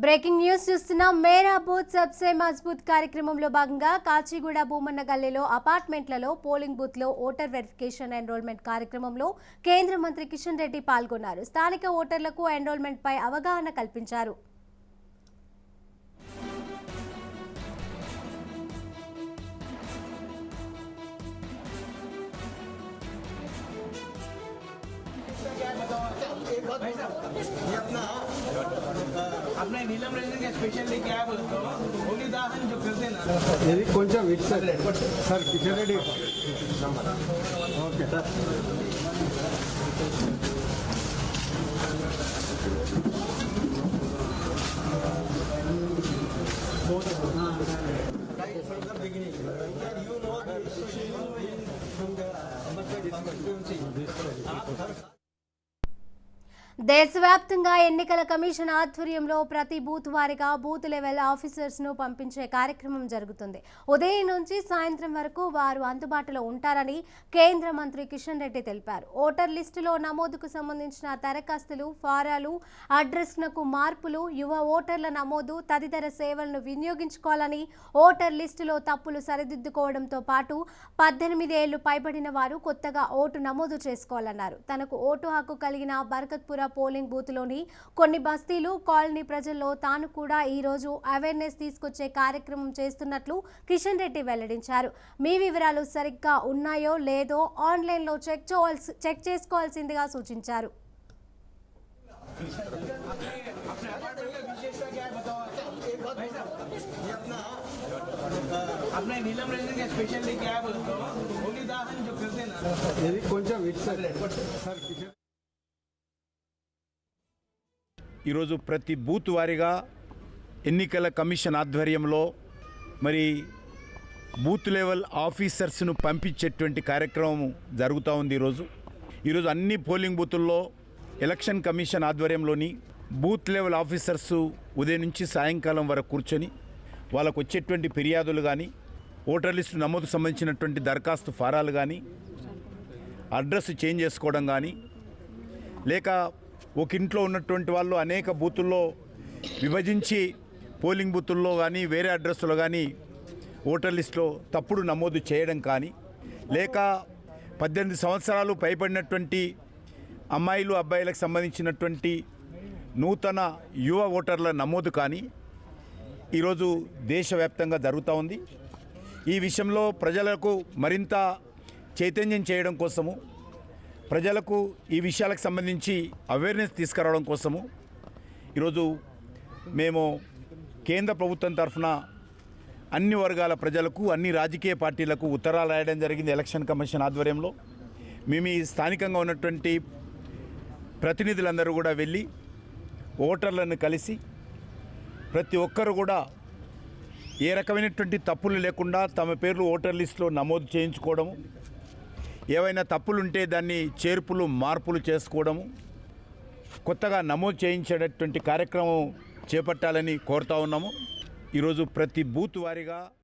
Breaking news చూస్తున్నాం మేరా booth Sabse Mazboot కార్యక్రమంలో భాగంగా కాచిగూడ భూమన్న గల్లీలో అపార్ట్మెంట్లలో పోలింగ్ బూత్ లో ఓటర్ వెరిఫికేషన్ ఎన్రోల్మెంట్ కార్యక్రమంలో కేంద్ర మంత్రి కిషన్ రెడ్డి పాల్గొన్నారు స్థానిక ఓటర్లకు ఎన్రోల్మెంట్ పై అవగాహన కల్పించారు अपने अपने नीलम रेजन काय स्पेशली काय बोलतो होली दहन जो करते ना। यदि कोणच्या विट sir sir kitchen ready okay, sir. దేశవ్యాప్తంగా ఎన్నికల కమిషన్ ఆధ్వర్యంలో ప్రతి బూత్ వారిగా బూత్ లెవెల్ ఆఫీసర్స్ను పంపించే కార్యక్రమం జరుగుతుంది. ఉదయం నుంచి సాయంత్రం వరకు వారు అందుబాటులో ఉంటారని కేంద్ర మంత్రి కిషన్ రెడ్డి తెలిపారు. ఓటర్ లిస్టులో నమోదుకు సంబంధించిన దరఖాస్తులు ఫారాలు అడ్రస్లకు మార్పులు యువ ఓటర్ల నమోదు తదితర సేవలను వినియోగించుకోవాలని ఓటర్ లిస్టులో తప్పులు సరిదిద్దుకోవడంతో పాటు పద్దెనిమిది ఏళ్ళు పైబడిన వారు కొత్తగా ఓటు నమోదు చేసుకోవాలన్నారు. తనకు ఓటు హక్కు కలిగిన బర్కత్పుర పోలింగ్ బూత్లోని కొన్ని బస్తీలు కాలనీ ప్రజల్లో తాను కూడా ఈ రోజు అవేర్నెస్ తీసుకొచ్చే కార్యక్రమం చేస్తున్నట్లు కిషన్ రెడ్డి వెల్లడించారు మీ వివరాలు సరిగ్గా ఉన్నాయో లేదో ఆన్లైన్లో చెక్ చేయాల్సి చెక్ చేసుకోవాల్సిందిగా సూచించారు अपने नीलम रेजन का स्पेशली क्या है बोलते हो होली दाहन जो करते हैं ना ఇది కొంచెం ఇటు సైడ్ ఈరోజు ప్రతి బూత్ వారీగా ఎన్నికల కమిషన్ ఆధ్వర్యంలో మరి బూత్ లెవెల్ ఆఫీసర్స్ను పంపించేటువంటి కార్యక్రమం జరుగుతూ ఉంది ఈరోజు. ఈరోజు అన్ని పోలింగ్ బూతుల్లో ఎలక్షన్ కమిషన్ ఆధ్వర్యంలోని బూత్ లెవెల్ ఆఫీసర్స్ ఉదయం నుంచి సాయంకాలం వరకు కూర్చొని వాళ్ళకు వచ్చేటువంటి ఫిర్యాదులు కానీ ఓటర్ లిస్టు నమోదు సంబంధించినటువంటి దరఖాస్తు ఫారాలు కానీ అడ్రస్ చేంజ్ చేసుకోవడం కానీ లేక ఒక ఇంట్లో ఉన్నటువంటి వాళ్ళు అనేక బూతుల్లో విభజించి పోలింగ్ బూతుల్లో కానీ వేరే అడ్రస్లో కానీ ఓటర్ లిస్టులో తప్పుడు నమోదు చేయడం కానీ లేక పద్దెనిమిది సంవత్సరాలు పైబడినటువంటి అమ్మాయిలు అబ్బాయిలకు సంబంధించినటువంటి నూతన యువ ఓటర్ల నమోదు కానీ ఈరోజు దేశవ్యాప్తంగా జరుగుతూ ఉంది. ఈ విషయంలో ప్రజలకు మరింత చైతన్యం చేయడం కోసము ప్రజలకు ఈ విషయాలకు సంబంధించి అవేర్నెస్ తీసుకురావడం కోసము ఈరోజు మేము కేంద్ర ప్రభుత్వం తరఫున అన్ని వర్గాల ప్రజలకు అన్ని రాజకీయ పార్టీలకు ఉత్తరాలు రాయడం జరిగింది ఎలక్షన్ కమిషన్ ఆధ్వర్యంలో. మేము ఈ స్థానికంగా ఉన్నటువంటి ప్రతినిధులందరూ కూడా వెళ్ళి ఓటర్లను కలిసి ప్రతి ఒక్కరు కూడా ఏ రకమైనటువంటి తప్పులు లేకుండా తమ పేర్లు ఓటర్ లిస్టులో నమోదు చేయించుకోవడము ఏవైనా తప్పులుంటే దాన్ని చేర్పులు మార్పులు చేసుకోవడము కొత్తగా నమోదు చేయించేటటువంటి కార్యక్రమం చేపట్టాలని కోరుతా ఉన్నాము. ఈరోజు ప్రతి బూత్ వారీగా